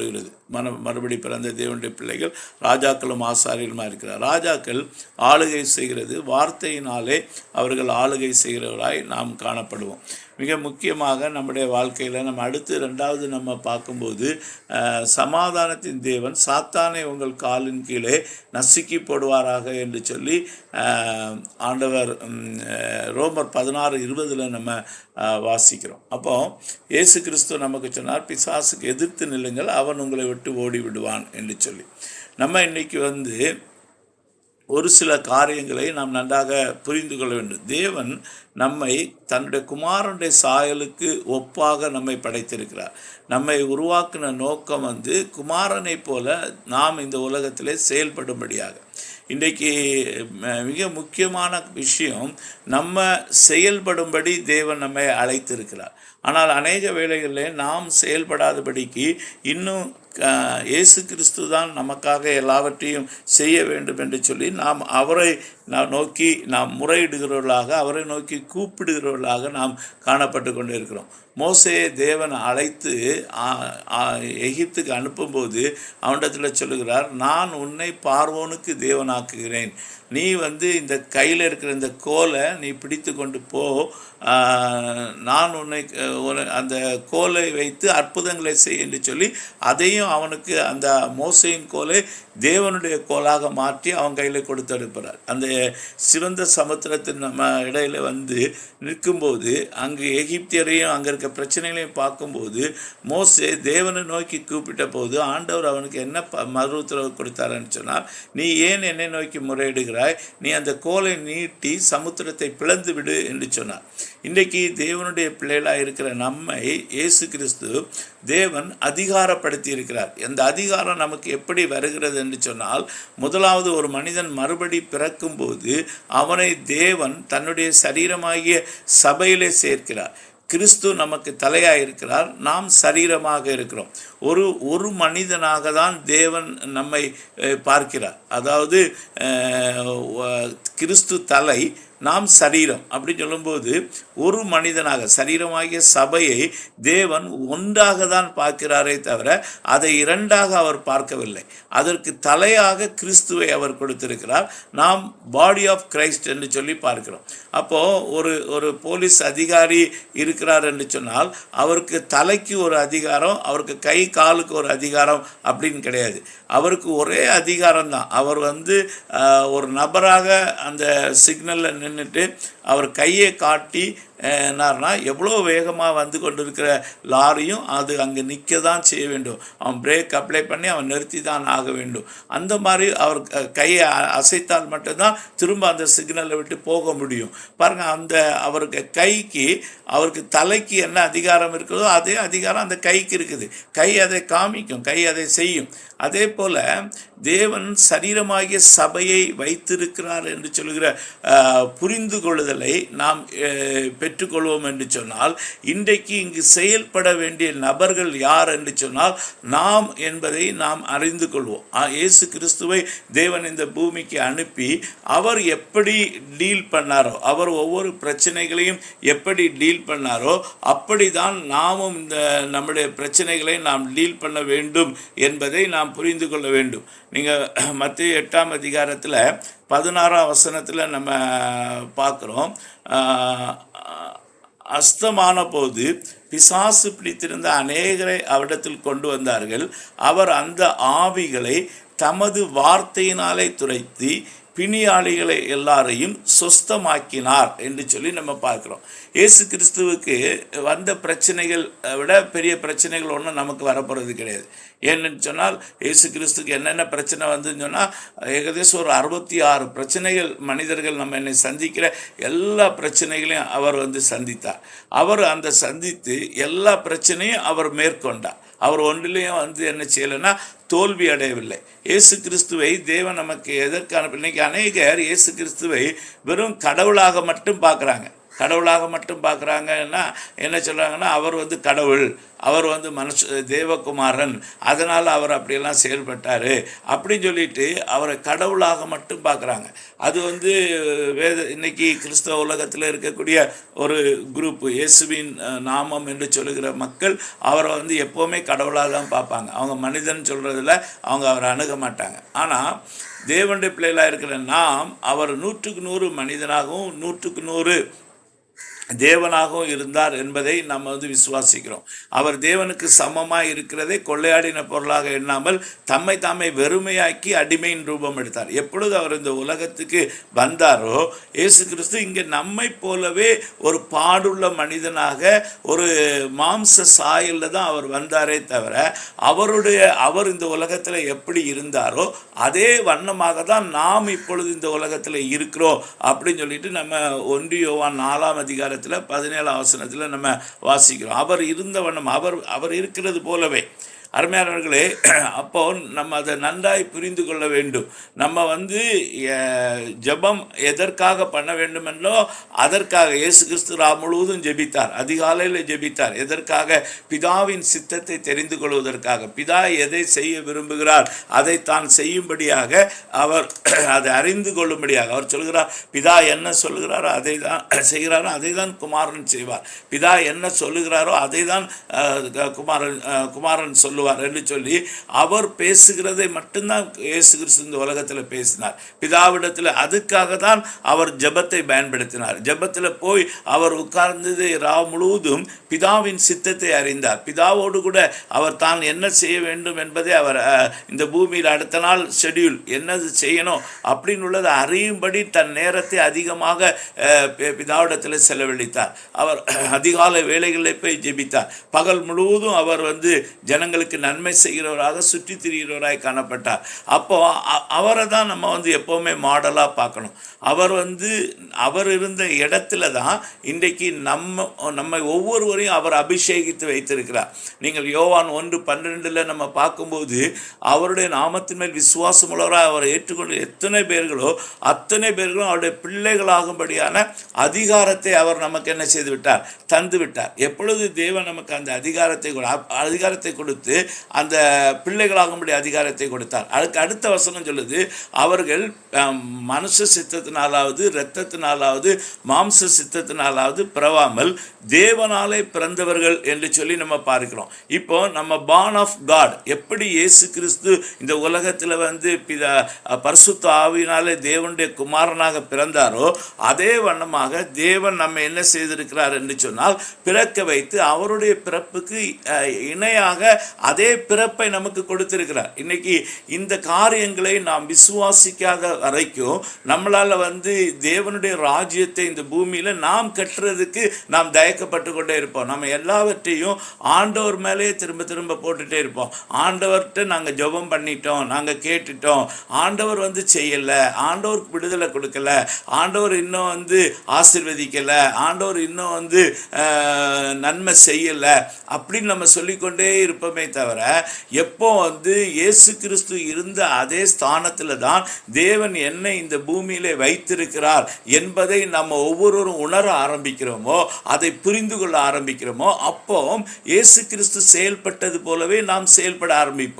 சொல்லுகிறது. மன மறுபடி பிறந்த தேவனுடைய பிள்ளைகள் ராஜாக்களும் ஆசாரியலுமா இருக்கிறார். ராஜாக்கள் ஆளுகை செய்கிறது. வார்த்தையினாலே அவர்கள் ஆளுகை செய்கிறவராய் நாம் காணப்படுவோம். மிக முக்கியமாக நம்முடைய வாழ்க்கையில் நம்ம அடுத்து ரெண்டாவது நம்ம பார்க்கும்போது சமாதானத்தின் தேவன் சாத்தானை உங்கள் காலின் கீழே நசுக்கி போடுவாராக என்று சொல்லி ஆண்டவர் ரோமர் பதினாறு இருபதில் நம்ம வாசிக்கிறோம். அப்போ இயேசு கிறிஸ்து நமக்கு சொன்னார் பிசாசுக்கு எதிர்த்து நில்லுங்கள் அவன் உங்களை விட்டு ஓடி விடுவான் என்று சொல்லி. நம்ம இன்னைக்கு வந்து ஒரு சில காரியங்களை நாம் நன்றாக புரிந்து கொள்ள வேண்டும். தேவன் நம்மை தன்னுடைய குமாரனுடைய சாயலுக்கு ஒப்பாக நம்மை படைத்திருக்கிறார். நம்மை உருவாக்கின நோக்கம் வந்து குமாரனைப் போல நாம் இந்த உலகத்திலே செயல்படும்படியாக. இன்றைக்கு ம- மிக முக்கியமான விஷயம் நம்ம செயல்படும்படி தேவன் நம்மை அழைத்திருக்கிறார். ஆனால் அநேக வேளைகளில் நாம் செயல்படாதபடிக்கு இன்னும் இயேசு கிறிஸ்து தான் நமக்காக எல்லாவற்றையும் செய்ய வேண்டும் என்று சொல்லி நாம் அவரை நோக்கி நாம் முறையிடுகிறவர்களாக அவரை நோக்கி கூப்பிடுகிறவர்களாக நாம் காணப்பட்டு கொண்டு இருக்கிறோம் மோசேயை தேவன் அழைத்து எகிப்துக்கு அனுப்பும்போது அவனிடத்தில் சொல்லுகிறார் நான் உன்னை பார்வோனுக்கு தேவனாக்குகிறேன். நீ வந்து இந்த கையில் இருக்கிற இந்த கோலை நீ பிடித்து கொண்டு போ. நான் உன்னை- அந்த கோலை வைத்து அற்புதங்களை செய் என்று சொல்லி அதையும் அவனுக்கு அந்த மோசையின் கோலை தேவனுடைய கோலாக மாற்றி அவன் கையில் கொடுத்து அனுப்புகிறார். அந்த சிவந்த சமுத்திரத்தின் நம்ம இடையில வந்து நிற்கும்போது அங்கு எகிப்தியரையும் அங்கே இருக்க பிரச்சனைகளையும் பார்க்கும்போது மோசே தேவனை நோக்கி கூப்பிட்ட போது ஆண்டவர் அவனுக்கு என்ன ப மறு உத்தரவு கொடுத்தாருன்னு சொன்னால் நீ ஏன் என்னை நோக்கி முறையிடுகிறாய்? நீ அந்த கோலை நீட்டி சமுத்திரத்தை பிளந்து விடு என்று சொன்னார். இன்றைக்கு தேவனுடைய பிள்ளைகளாக இருக்க இருக்கிற நம்மை இயேசு கிறிஸ்து தேவன் அதிகாரப்படுத்தி இருக்கிறார் அந்த அதிகாரம் நமக்கு எப்படி வருகிறது என்று சொன்னால் முதலாவது ஒரு மனிதன் மறுபடி பிறக்கும்போது அவனை தேவன் தன்னுடைய சரீரமாகிய சபையிலே சேர்க்கிறார். கிறிஸ்து நமக்கு தலையாக இருக்கிறார் நாம் சரீரமாக இருக்கிறோம். ஒரு ஒரு மனிதனாக தான் தேவன் நம்மை பார்க்கிறார். அதாவது கிறிஸ்து தலை நாம் சரீரம் அப்படின்னு சொல்லும்போது ஒரு மனிதனாக சரீரமாகிய சபையை தேவன் ஒன்றாக தான் பார்க்கிறாரே தவிர அதை இரண்டாக அவர் பார்க்கவில்லை. அதற்கு தலையாக கிறிஸ்துவை அவர் கொடுத்திருக்கிறார். நாம் பாடி ஆஃப் கிரைஸ்ட் என்று சொல்லி பார்க்கிறோம். அப்போது ஒரு ஒரு போலீஸ் அதிகாரி இருக்கிறார் என்று சொன்னால் அவருக்கு தலைக்கு ஒரு அதிகாரம் அவருக்கு கை காலுக்கு ஒரு அதிகாரம் அப்படின்னு கிடையாது. அவருக்கு ஒரே அதிகாரம் தான் அவர் வந்து ஆஹ், ஒரு நபராக அந்த சிக்னலில் நின்றுட்டு அவர் கையை காட்டி என்னார்னா எவ்வளோ வேகமாக வந்து கொண்டிருக்கிற லாரியும் அது அங்கே நிற்க தான் செய்ய வேண்டும். அவன் பிரேக் அப்ளை பண்ணி அவன் நிறுத்தி தான் ஆக வேண்டும். அந்த மாதிரி அவர் கையை அசைத்தால் மட்டும்தான் திரும்ப அந்த சிக்னலை விட்டு போக முடியும். பாருங்கள் அந்த அவருக்கு கைக்கு அவருக்கு தலைக்கு என்ன அதிகாரம் இருக்குதோ அதே அதிகாரம் அந்த கைக்கு இருக்குது. கை அதை காமிக்கும் கை அதை செய்யும். அதே போல் தேவன் சரீரமாகிய சபையை வைத்திருக்கிறார் என்று சொல்கிற புரிந்து கொள்ளுதலை நாம் பெற்று பெற்றுக்கொள்வோம் என்று சொன்னால் இன்றைக்கு இங்கு செயல்பட வேண்டிய நபர்கள் யார் என்று சொன்னால் நாம் என்பதை நாம் அறிந்து கொள்வோம். இயேசு கிறிஸ்துவை தேவன் இந்த பூமிக்கு அனுப்பி அவர் எப்படி டீல் பண்ணாரோ அவர் ஒவ்வொரு பிரச்சனைகளையும் எப்படி டீல் பண்ணாரோ அப்படிதான் நாமும் இந்த நம்முடைய பிரச்சனைகளை நாம் டீல் பண்ண வேண்டும் என்பதை நாம் புரிந்து கொள்ள வேண்டும். நீங்கள் மத்திய எட்டாம் அதிகாரத்தில் பதினாறாம் வசனத்தில் நம்ம பார்க்குறோம். அஸ்தமான போது பிசாசு பிடித்திருந்த அநேகரை அவரிடத்தில் கொண்டு வந்தார்கள். அவர் அந்த ஆவிகளை தமது வார்த்தையினாலே துரைத்தி பிணியாளிகளை எல்லாரையும் சொஸ்தமாக்கினார் என்று சொல்லி நம்ம பார்க்குறோம். இயேசு கிறிஸ்துவுக்கு வந்த பிரச்சனைகள் விட பெரிய பிரச்சனைகள் ஒன்றும் நமக்கு வரப்போகிறது கிடையாது. ஏன்னு சொன்னால் இயேசு கிறிஸ்துக்கு என்னென்ன பிரச்சனை வந்துன்னு சொன்னால் ஏகദേശம் ஒரு அறுபத்தி ஆறு பிரச்சனைகள் மனிதர்கள் நம்ம என்னை சந்திக்கிற எல்லா பிரச்சனைகளையும் அவர் வந்து சந்தித்தார். அவர் அந்த சந்தித்து எல்லா பிரச்சனையும் அவர் மேற்கொண்டார். அவர் ஒன்றிலையும் வந்து என்ன செய்யலைன்னா தோல்வி அடையவில்லை. இயேசு கிறிஸ்துவை தேவன் நமக்கு எதற்கான இன்னைக்கு அநேகர் இயேசு கிறிஸ்துவை வெறும் கடவுளாக மட்டும் பார்க்குறாங்க. கடவுளாக மட்டும் பார்க்குறாங்கன்னா என்ன சொல்கிறாங்கன்னா அவர் வந்து கடவுள் அவர் வந்து மனசு தேவகுமாரன் அதனால் அவர் அப்படியெல்லாம் செயல்பட்டார் அப்படின்னு சொல்லிட்டு அவரை கடவுளாக மட்டும் பார்க்குறாங்க. அது வந்து வேத இன்னைக்கு கிறிஸ்தவ உலகத்தில் இருக்கக்கூடிய ஒரு குரூப் இயேசுவின் நாமம் என்று சொல்லுகிற மக்கள் அவரை வந்து எப்போவுமே கடவுளாக தான் பார்ப்பாங்க. அவங்க மனிதன் சொல்கிறதுல அவங்க அவரை அணுக மாட்டாங்க. ஆனால் தேவனுடைய பிள்ளைகளாக இருக்கிற நாம் அவர் நூற்றுக்கு நூறு மனிதனாகவும் நூற்றுக்கு நூறு தேவனாகவும் இருந்தார் என்பதை நம்ம வந்து விசுவாசிக்கிறோம். அவர் தேவனுக்கு சமமாக இருக்கிறதை கொள்ளையாடின பொருளாக எண்ணாமல் தம்மை தாமே வெறுமையாக்கி அடிமையின் ரூபம் எடுத்தார். எப்பொழுது அவர் இந்த உலகத்துக்கு வந்தாரோ இயேசு கிறிஸ்து இங்கே நம்மை போலவே ஒரு பாடுள்ள மனிதனாக ஒரு மாம்ச சாயலில் தான் அவர் வந்தாரே தவிர அவருடைய அவர் இந்த உலகத்தில் எப்படி இருந்தாரோ அதே வண்ணமாக தான் நாம் இப்பொழுது இந்த உலகத்தில் இருக்கிறோம் அப்படின்னு சொல்லிட்டு நம்ம ஒன்றியோவான் நாலாம் நாலாம் அதிகாரத்தில் பதினேழாம் வசனத்தில் நம்ம வாசிக்கிறோம். அவர் இருந்த வண்ணம் அவர் அவர் இருக்கிறது போலவே. அருமையானவர்களே அப்போ நம்ம அதை நன்றாய் புரிந்து கொள்ள வேண்டும். நம்ம வந்து ஜபம் ஜெபம் எதற்காக பண்ண வேண்டுமென்றோ அதற்காக இயேசு கிறிஸ்து ரா முழுவதும் ஜெபித்தார். அதிகாலையில் ஜெபித்தார். எதற்காக? பிதாவின் சித்தத்தை தெரிந்து கொள்வதற்காக. பிதா எதை செய்ய விரும்புகிறார் அதை தான் செய்யும்படியாக அவர் அதை அறிந்து கொள்ளும்படியாக. அவர் சொல்கிறார் பிதா என்ன சொல்கிறாரோ அதை தான் செய்கிறாரோ அதை தான் குமாரன் செய்வார். பிதா என்ன சொல்லுகிறாரோ அதை தான் குமாரன் குமாரன் சொல்லுவார். என்று சொல்லி அவர் பேசுகிறதை மட்டும்தான் இயேசு கிறிஸ்து இந்த உலகத்தில் பேசினார். பிதாவிடத்தில் அதுக்காக தான் அவர் ஜபத்தை பயன்படுத்தினார். ஜபத்தில் போய் அவர் உட்கார்ந்தது ரா முழுவதும் பிதாவின் சித்தத்தை அறிந்தார். பிதாவோடு கூட அவர் தான் என்ன செய்ய வேண்டும் என்பதை அவர் இந்த பூமியில் அடுத்த நாள் ஷெடியூல் என்னது செய்யணும் அப்படின்னு உள்ளதை அறியும்படி தன் நேரத்தை அதிகமாக பிதாவிடத்தில் செலவழித்தார். அவர் அதிகாலை வேலைகளில் போய் ஜெபித்தார். பகல் முழுவதும் அவர் வந்து ஜனங்களுக்கு நன்மை செய்கிறவராக சுற்றி திரிகிறவராய் காணப்பட்டார். அப்போ அ- அவரை தான் நம்ம வந்து எப்போவுமே மாடலாக பார்க்கணும். அவர் வந்து அவர் இருந்த இடத்துல தான் இன்றைக்கு நம்ம நம்ம ஒவ்வொருவரையும் அவர் அபிஷேகித்து வைத்திருக்கிறார். நீங்கள் யோவான் ஒன்று பன்னிரெண்டில் நம்ம பார்க்கும்போது அவருடைய நாமத்தின் மேல் விசுவாசமுள்ளவராக அவரை ஏற்றுக்கொண்டு எத்தனை பேர்களோ அத்தனை பேர்களும் அவருடைய பிள்ளைகளாகும்படியான அதிகாரத்தை அவர் நமக்கு என்ன செய்து விட்டார் தந்து விட்டார் எப்பொழுது தேவன் நமக்கு அந்த அதிகாரத்தை கொடு- அதிகாரத்தை கொடுத்து அந்த பிள்ளைகளாகும்படி அதிகாரத்தை கொடுத்தார். அதுக்கு அடுத்த வசனம் சொல்லுது அவர்கள் அம், மனுஷ சித்தத்தினாலாவது இரத்தத்தினாலாவது மாம்ச சித்தத்தினாலாவது பிறவாமல் தேவனாலே பிறந்தவர்கள் என்று சொல்லி நம்ம பார்க்கிறோம். இப்போ நம்ம பான் ஆஃப் காட் எப்படி இயேசு கிறிஸ்து இந்த உலகத்தில் வந்து பிதா பரிசுத்த ஆவியினாலே தேவனுடைய குமாரனாக பிறந்தாரோ அதே வண்ணமாக தேவன் நம்ம என்ன செய்திருக்கிறார் என்று சொன்னால் பிறக்க வைத்து அவருடைய பிறப்புக்கு இணையாக அதே பிறப்பை நமக்கு கொடுத்திருக்கிறார். இன்னைக்கு இந்த காரியங்களை நாம் விசுவாசிக்காத வரைக்கும் நம்மளால் வந்து தேவனுடைய ராஜ்யத்தை இந்த பூமியில் நாம் கட்டுறதுக்கு நாம் தயக்கப்பட்டு கொண்டே இருப்போம். நம்ம எல்லாவற்றையும் ஆண்டவர் மேலேயே திரும்ப திரும்ப போட்டுட்டே இருப்போம். ஆண்டவர்கிட்ட நாங்கள் ஜெபம் பண்ணிட்டோம் நாங்கள் கேட்டுட்டோம். ஆண்டவர் வந்து செய்யலை ஆண்டவருக்கு விடுதலை கொடுக்கல ஆண்டவர் இன்னும் வந்து ஆசிர்வதிக்கலை ஆண்டவர் இன்னும் வந்து நன்மை செய்யலை அப்படின்னு நம்ம சொல்லிக்கொண்டே இருப்போமே தவிர எப்போ வந்து இயேசு கிறிஸ்து இருந்த அதே ஸ்தானத்தில் தான் தேவன் என்னை இந்த பூமியிலே வைத்திருக்கிறார் என்பதை நம்ம ஒவ்வொருவரும் உணர ஆரம்பிக்கிறோமோ அதை புரிந்து கொள்ள ஆரம்பிக்கிறோமோ அப்போ இயேசு கிறிஸ்து செயல்பட்டது போலவே நாம் செயல்பட ஆரம்பிப்போம்.